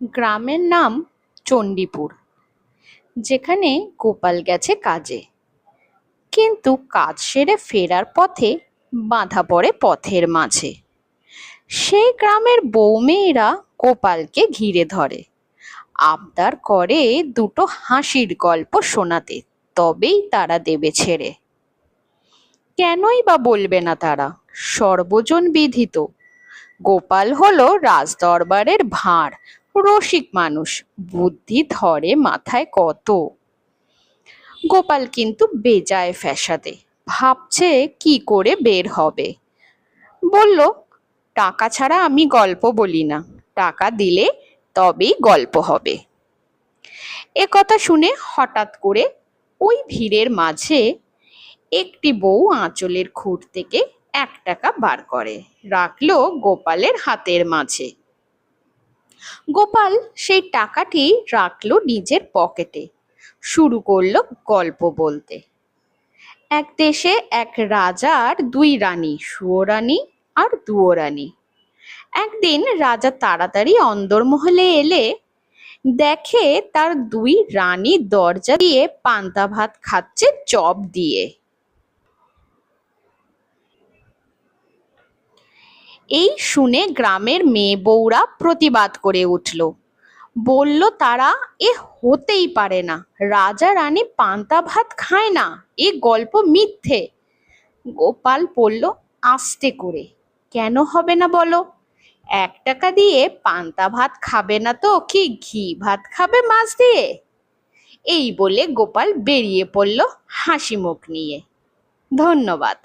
গ্রামের নাম চণ্ডীপুর, যেখানে গোপাল গেছে কাজে। কিন্তু কাজ সেরে ফেরার পথে বাঁধা পড়ে পথের মাঝে। সেই গ্রামের বৌমেয়েরা গোপালকে ঘিরে ধরে। আবদার করে দুটো হাসির গল্প শোনাতে, তবেই তারা দেবে ছেড়ে। কেনই বা বলবে না তারা? সর্বজন বিধিত। গোপাল হলো রাজদরবারের ভাঁড় রসিক মানুষ, বুদ্ধি ধরে মাথায় কত? গোপাল কিন্তু বেজায় ফ্যাসাদে, ভাবছে কি করে বের হবে। বলল, টাকা ছাড়া আমি গল্প বলি না, টাকা দিলে তবেই গল্প হবে। এ কথা শুনে হঠাৎ করে ওই ভিড়ের মাঝে একটি বউ আঁচলের খুঁট থেকে এক টাকা বার করে, রাখল গোপালের হাতের মাঝে। গোপাল সেই টাকাটি রাখল নিজের পকেটে। শুরু করল গল্প বলতে। এক দেশে এক রাজার দুই রানী, সুয়োরানী আর দুয়োরানী। একদিন রাজা তাড়াতাড়ি অন্দরমহলে এলে দেখে তার দুই রানী দরজা দিয়ে পান্তা ভাত খাচ্ছে চপ দিয়ে। এই শুনে গ্রামের মেয়ে বউরা প্রতিবাদ করে উঠল। বলল, তারা এ হতেই পারে না। রাজা রানী পান্তা ভাত খায় না। এ গল্প মিথ্যে। গোপাল বলল, আস্তে করে। কেন হবে না বলো? এক টাকা দিয়ে পান্তা ভাত খাবে না তো, কি ঘি ভাত খাবে মাছ দিয়ে? এই বলে গোপাল বেরিয়ে পড়ল হাসি মুখ নিয়ে। ধন্যবাদ।